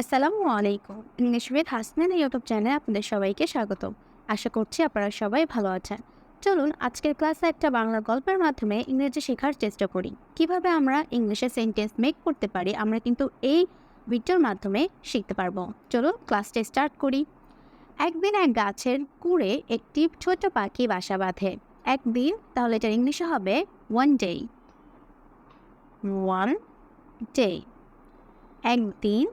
আসসালামু আলাইকুম। With Hasnan YouTube চ্যানেলে আপনাদের সবাইকে স্বাগত আশা করছি আপনারা সবাই ভালো আছেন। চলুন, আজকের ক্লাসে একটা বাংলা গল্পের মাধ্যমে ইংরেজি শেখার চেষ্টা করি। কীভাবে আমরা ইংলিশে সেন্টেন্স মেক করতে পারি, আমরা কিন্তু এই ভিডিওর মাধ্যমে শিখতে পারব। চলুন, ক্লাসটা স্টার্ট করি। একদিন এক গাছের কুড়ে একটি ছোট পাখি বাসা বাঁধে। একদিন, তাহলে এটার ইংলিশে হবে ওয়ান ডে ওয়ান ডে একদিন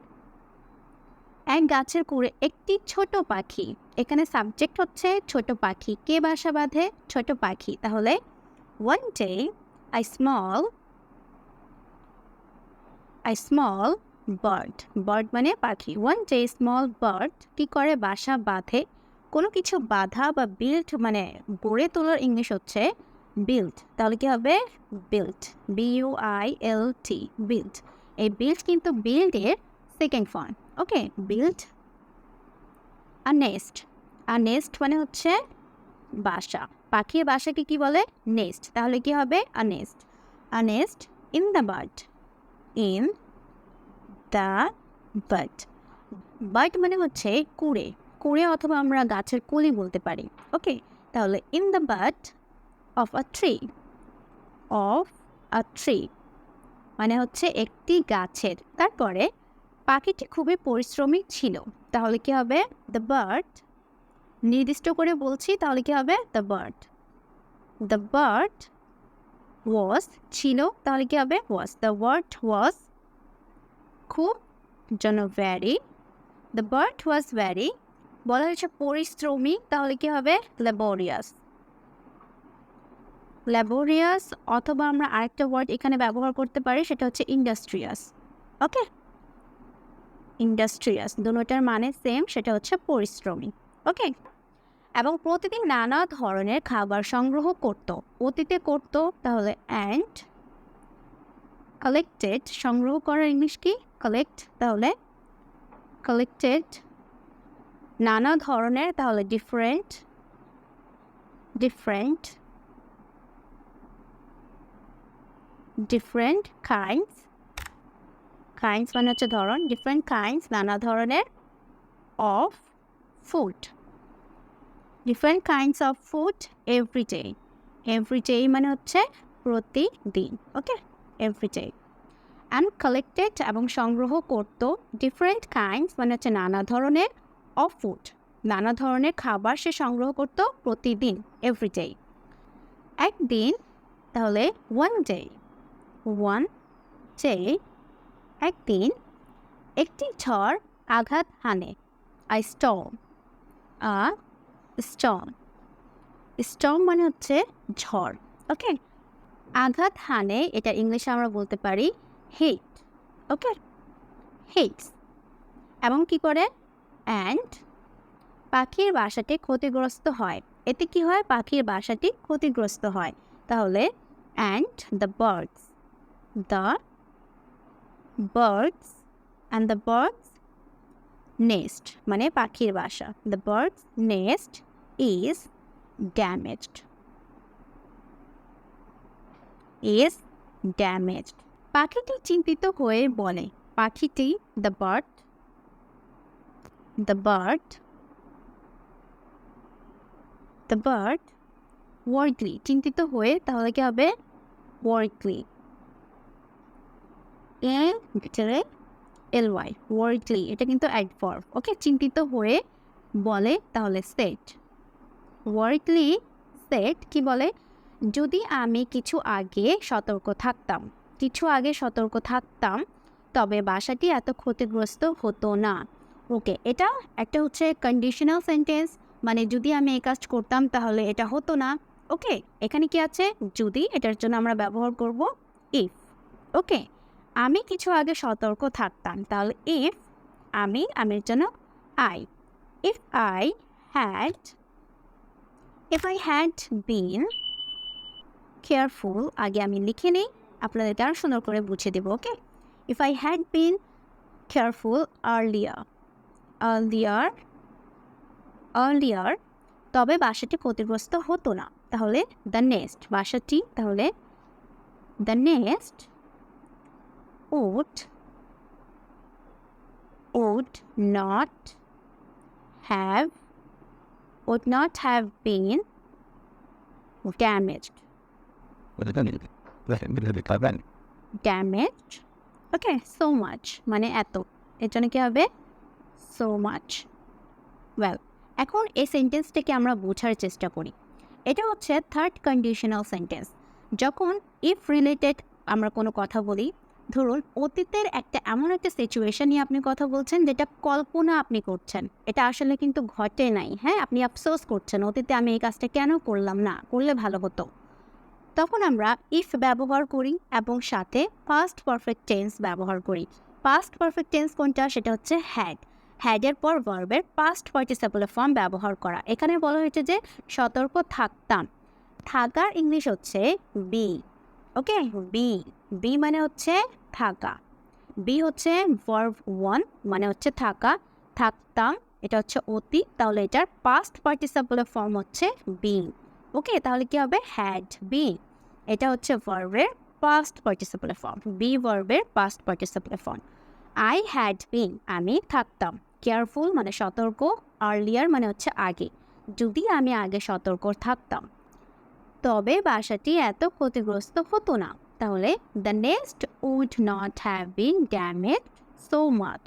এক গাছের কুড়ে একটি ছোট পাখি। এখানে সাবজেক্ট হচ্ছে ছোট পাখি। কে বাসা বাঁধে? ছোট পাখি। তাহলে one day I small I small bird bird মানে পাখি। ওয়ান ডে স্মল বার্ড কি করে বাসা বাঁধে? কোনো কিছু বাধা বা বিল্ড মানে গড়ে তোলার ইংলিশ হচ্ছে বিল্ড তাহলে কি হবে? Build B U I L T build এই বিল্ড কিন্তু বিল্ডের সেকেন্ড ফর্ম ওকে বিল্ড আর নেস্ট আর নেস্ট মানে হচ্ছে বাসা। পাখির বাসাকে কি বলে? নেস্ট তাহলে কি হবে? A nest a nest in the bird in the bird bird মানে হচ্ছে কুড়ে। কুড়ে অথবা আমরা গাছের কুলি বলতে পারি। ওকে তাহলে in the bird of a tree of a tree মানে হচ্ছে একটি গাছের। তারপরে পাখিটি খুবই পরিশ্রমী ছিল। তাহলে কি হবে? দ্য বার্ড নির্দিষ্ট করে বলছি, তাহলে কি হবে? The bird the bird was ছিল, তাহলে কি হবে? ওয়াজ দ্য ওয়ার্ড ওয়াজ খুব জন্য very the bird was very বলা হয়েছে পরিশ্রমী, তাহলে কি হবে? ল্যাবোরিয়াস ল্যাবোরিয়াস অথবা আমরা আরেকটা ওয়ার্ড এখানে ব্যবহার করতে পারি, সেটা হচ্ছে ইন্ডাস্ট্রিয়াস ওকে ইন্ডাস্ট্রিয়াস দুটোটার মানে সেম সেটা হচ্ছে পরিশ্রমী ওকে এবং প্রতিদিন নানা ধরনের খাবার সংগ্রহ করত, অতীতে করত, তাহলে অ্যান্ড কালেক্টেড সংগ্রহ করার ইংলিশ কি? কালেক্ট তাহলে কালেক্টেড নানা ধরনের, তাহলে different different different kinds kinds মানে হচ্ছে ধরন ডিফারেন্ট কাইন্ডস নানা ধরনের of food different kinds of food every day every day মানে হচ্ছে প্রতিদিন okay every day and collected এবং সংগ্রহ করত ডিফারেন্ট কাইন্ডস মানে হচ্ছে নানা ধরনের অফ ফুড নানা ধরনের খাবার সে সংগ্রহ করত প্রতিদিন এভরি ডে একদিন, তাহলে ওয়ান ডে ওয়ান ডে একদিন একটি ঝড় আঘাত হানে। I storm a storm storm মানে হচ্ছে ঝড় ওকে আঘাত হানে এটা ইংলিশে আমরা বলতে পারি হেট ওকে হেটস এবং কি করে? অ্যান্ড পাখির বাসাটি ক্ষতিগ্রস্ত হয়। এতে কি হয়? পাখির বাসাটি ক্ষতিগ্রস্ত হয়। তাহলে and the birds the birds and the bird's nest মানে পাখির বাসা। The bird's nest is damaged is damaged পাখিটি চিন্তিত হয়ে বলে, পাখিটি the bird the bird the bird ওয়ার্কলি চিন্তিত হয়ে তাহলে কি হবে? ওয়ার্কলি এ এল ওয়াই ওয়ার্কলি এটা কিন্তু অ্যাডভার্ব ওকে চিন্তিত হয়ে বলে তাহলে সেট ওয়ার্কলি সেট কি বলে? যদি আমি কিছু আগে সতর্ক থাকতাম, কিছু আগে সতর্ক থাকতাম, তবে বাসাটি এত ক্ষতিগ্রস্ত হতো না ওকে এটা একটা হচ্ছে কন্ডিশনাল সেন্টেন্স মানে যদি আমি এই কাজ করতাম তাহলে এটা হতো না ওকে এখানে কি আছে? যদি, এটার জন্য আমরা ব্যবহার করব ইফ ওকে আমি কিছু আগে সতর্ক থাকতাম, তাহলে ইফ আমি, আমির জন্য I if I had if I had been careful আগে আমি লিখে নিই, আপনাদেরকে আরও সুন্দর করে বুঝিয়ে দেবো okay if I had been careful earlier earlier earlier তবে বাসাটি ক্ষতিগ্রস্ত হতো না। তাহলে দ্য নেস্ট বাসাটি, তাহলে the nest would would not have would not have been damaged. Damaged. Okay so much মানে এত। এর জন্য কী হবে? সো মাচ ওয়েল এখন এই সেন্টেন্সটাকে আমরা বোঝার চেষ্টা করি। এটা হচ্ছে থার্ড কন্ডিশনাল সেন্টেন্স যখন ইফ রিলেটেড আমরা কোনো কথা বলি ধরুন অতীতের একটা এমন একটা সিচুয়েশন নিয়ে আপনি কথা বলছেন, যেটা কল্পনা আপনি করছেন। এটা আসলে কিন্তু ঘটে নাই হ্যাঁ? আপনি আফসোস করছেন, অতীতে আমি এই কাজটা কেন করলাম? না, করলে ভালো হতো। তখন আমরা ইফ ব্যবহার করি এবং সাথে পাস্ট পারফেক্ট টেন্স ব্যবহার করি। পাস্ট পারফেক্ট টেন্স কোনটা? সেটা হচ্ছে হ্যাড হ্যাডের পর ভার্বের পাস্ট পার্টিসিপেলের ফর্ম ব্যবহার করা। এখানে বলা হয়েছে যে সতর্ক থাকতাম। থাকার ইংলিশ হচ্ছে বি ওকে বি বি মানে হচ্ছে থাকা। বি হচ্ছে ভার্ভ ওয়ান মানে হচ্ছে থাকা। থাকতাম এটা হচ্ছে অতি, তাহলে এটার পাস্ট পার্টিসিপেলের ফর্ম হচ্ছে বি ওকে তাহলে কি হবে? হ্যাড বি এটা হচ্ছে ভার্বের পাস্ট পার্টিসিপেলের ফর্ম বি ভার্বের পাস্ট পার্টিসিপেলের ফর্ম আই হ্যাড বিন আমি থাকতাম। কেয়ারফুল মানে সতর্ক আর্লিয়ার মানে হচ্ছে আগে। যদি আমি আগে সতর্ক থাকতাম, তবে বাসাটি এত ক্ষতিগ্রস্ত হতো না। তাহলে the next would not have been damage so much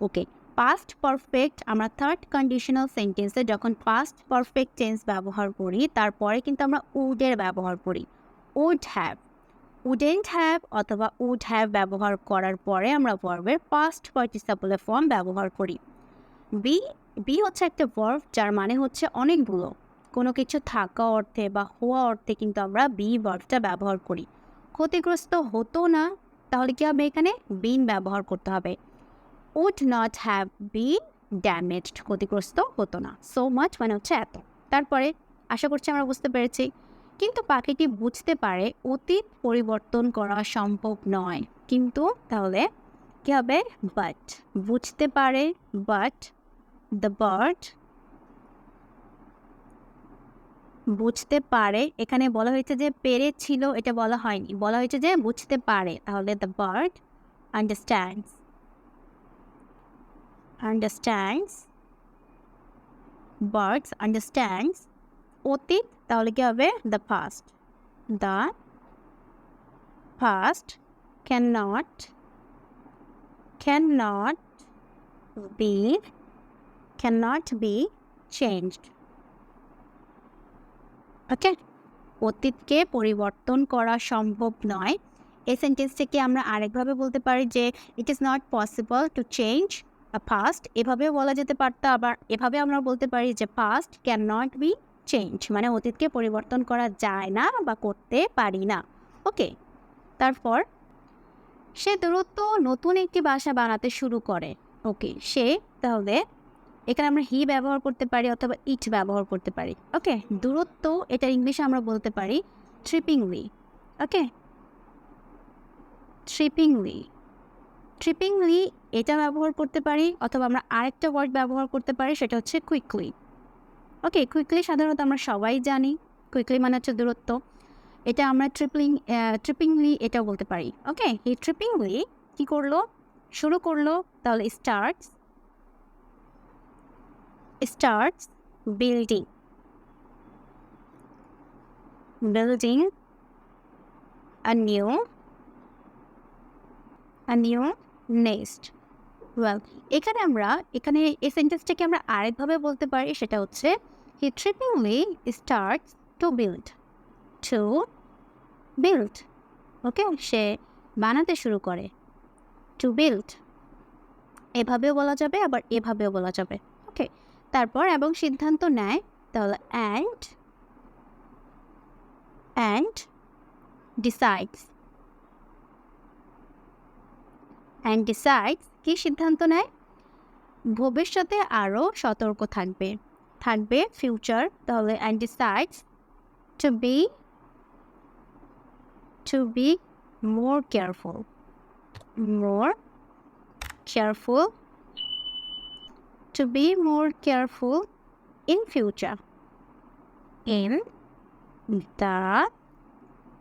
okay past perfect আমরা থার্ড কন্ডিশনাল সেন্টেন্সে যখন পাস্ট পারফেক্ট টেন্স ব্যবহার করি, তারপরে কিন্তু আমরা উডের ব্যবহার করি। উড হ্যাভ উডেন্ট হ্যাভ অথবা উড হ্যাভ ব্যবহার করার পরে আমরা ভার্বের পাস্ট পার্টিসিপেলের ফর্ম ব্যবহার করি। বি বি হচ্ছে একটা ভার্ব যার মানে হচ্ছে অনেকগুলো। কোনো কিছু থাকা অর্থে বা হওয়া অর্থে কিন্তু আমরা বি ভার্বটা ব্যবহার করি। ক্ষতিগ্রস্ত হতো না, তাহলে কী হবে এখানে? বিন ব্যবহার করতে হবে। Would not have been damaged, ক্ষতিগ্রস্ত হতো না। সো মাচ মানে হচ্ছে এত। তারপরে আশা করছি আমরা বুঝতে পেরেছি। কিন্তু পাখিটি বুঝতে পারে অতীত পরিবর্তন করা সম্ভব নয়। কিন্তু তাহলে কী হবে? বাট বুঝতে পারে বাট দ্য বার্ড বুঝতে পারে। এখানে বলা হয়েছে যে পেরেছিল, এটা বলা হয়নি। বলা হয়েছে যে বুঝতে পারে। তাহলে the bird understands understands birds understands অতীত, তাহলে কি হবে? The past the past can not can not be can not be changed okay? অতীতকে পরিবর্তন করা সম্ভব নয়। এই সেন্টেন্সটাকে আমরা আরেকভাবে বলতে পারি যে it is not possible to change past এভাবেও বলা যেতে পারতো, আবার এভাবে আমরা বলতে পারি যে past can not be change মানে অতীতকে পরিবর্তন করা যায় না বা করতে পারি না। ওকে? তারপর, সে দূরত্ব নতুন একটি বাসা বানাতে শুরু করে। ওকে, সে তাহলে এখানে আমরা হি ব্যবহার করতে পারি অথবা ইট ব্যবহার করতে পারি। ওকে দূরত্ব এটা ইংলিশে আমরা বলতে পারি ট্রিপিংলি ওকে ট্রিপিংলি ট্রিপিংলি এটা ব্যবহার করতে পারি অথবা আমরা আরেকটা ওয়ার্ড ব্যবহার করতে পারি সেটা হচ্ছে কুইকলি ওকে কুইকলি সাধারণত আমরা সবাই জানি। কুইকলি মানে হচ্ছে দূরত্ব। এটা আমরা ট্রিপলিং ট্রিপিংলি এটাও বলতে পারি। ওকে এই ট্রিপিংলি কী করল? শুরু করল, তাহলে starts starts building. Building. A new. A new nest. Well এখানে আমরা, এখানে এই সেন্টেন্সটাকে আমরা আরেকভাবে বলতে পারি, সেটা হচ্ছে he ট্রিপিংলি starts to build to build okay সে বানাতে শুরু করে। টু বিল্ড এভাবেও বলা যাবে, আবার এভাবেও বলা যাবে। তারপর এবং সিদ্ধান্ত নেয় তাহলে and and decides and decides কী সিদ্ধান্ত নেয়? ভবিষ্যতে আরও সতর্ক থাকবে। থাকবে ফিউচার তাহলে and decides to be to be more careful more careful to be more careful in future. In the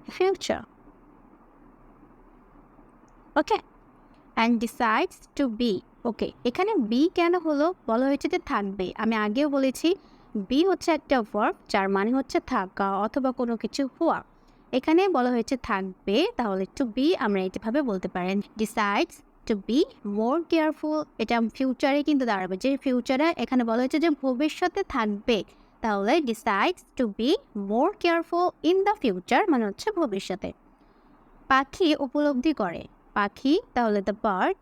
future. Okay. And decides to be. Okay এখানে be কেন হলো? বলা হয়েছে যে থাকবে। আমি আগেও বলেছি বি হচ্ছে একটা ভার্ব যার মানে হচ্ছে থাকা অথবা কোনো কিছু হওয়া। এখানে বলা হয়েছে থাকবে, তাহলে টু বি আমরা এইভাবে বলতে পারেন। Decides to be more careful এটা ফিউচারে কিন্তু দাঁড়াবে। যে ফিউচারে এখানে বলা হয়েছে যে ভবিষ্যতে থাকবে, তাহলে decides to be more careful in the future মানে হচ্ছে ভবিষ্যতে। পাখি উপলব্ধি করে। পাখি, তাহলে দ্য বার্ড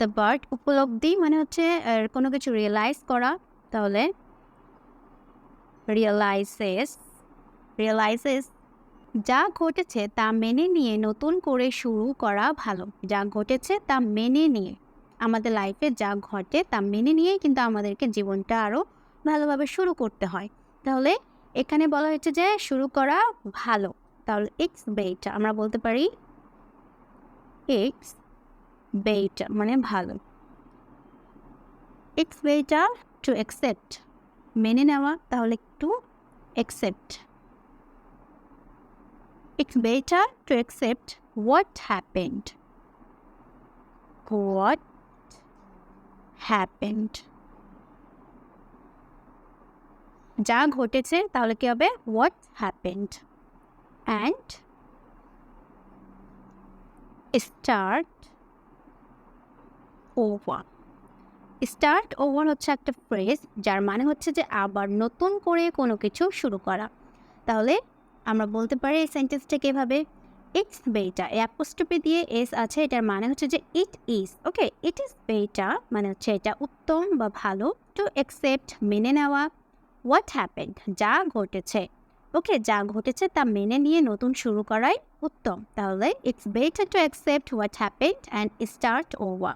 দ্য বার্ড উপলব্ধি মানে হচ্ছে কোনো কিছু রিয়েলাইজ করা, তাহলে রিয়েলাইসেস রিয়েলাইসেস যা ঘটেছে তা মেনে নিয়ে নতুন করে শুরু করা ভালো। যা ঘটেছে তা মেনে নিয়ে, আমাদের লাইফে যা ঘটে তা মেনে নিয়েই কিন্তু আমাদেরকে জীবনটা আরও ভালোভাবে শুরু করতে হয়। তাহলে এখানে বলা হয়েছে যে শুরু করা ভালো। তাহলে ইটস বেটার আমরা বলতে পারি ইটস বেটার মানে ভালো। ইটস বেটার টু অ্যাকসেপ্ট মেনে নেওয়া, তাহলে একটু accept it's better to accept what happened what happened যা ঘটেছে, তাহলে কি হবে? What happened and start over start over হচ্ছে একটা ফ্রেজ যার মানে হচ্ছে যে আবার নতুন করে কোনো কিছু শুরু করা। তাহলে আমরা বলতে পারি এই সেন্টেন্সটাকে এভাবে ইটস বেটা এই অ্যাপোস্টপি দিয়ে এস আছে, এটার মানে হচ্ছে যে it is okay it is বেটা মানে হচ্ছে এটা উত্তম বা ভালো টু অ্যাকসেপ্ট মেনে নেওয়া। হোয়াট হ্যাপেন্ড যা ঘটেছে ওকে যা ঘটেছে তা মেনে নিয়ে নতুন শুরু করাই উত্তম। তাহলে it's better to accept what happened and start over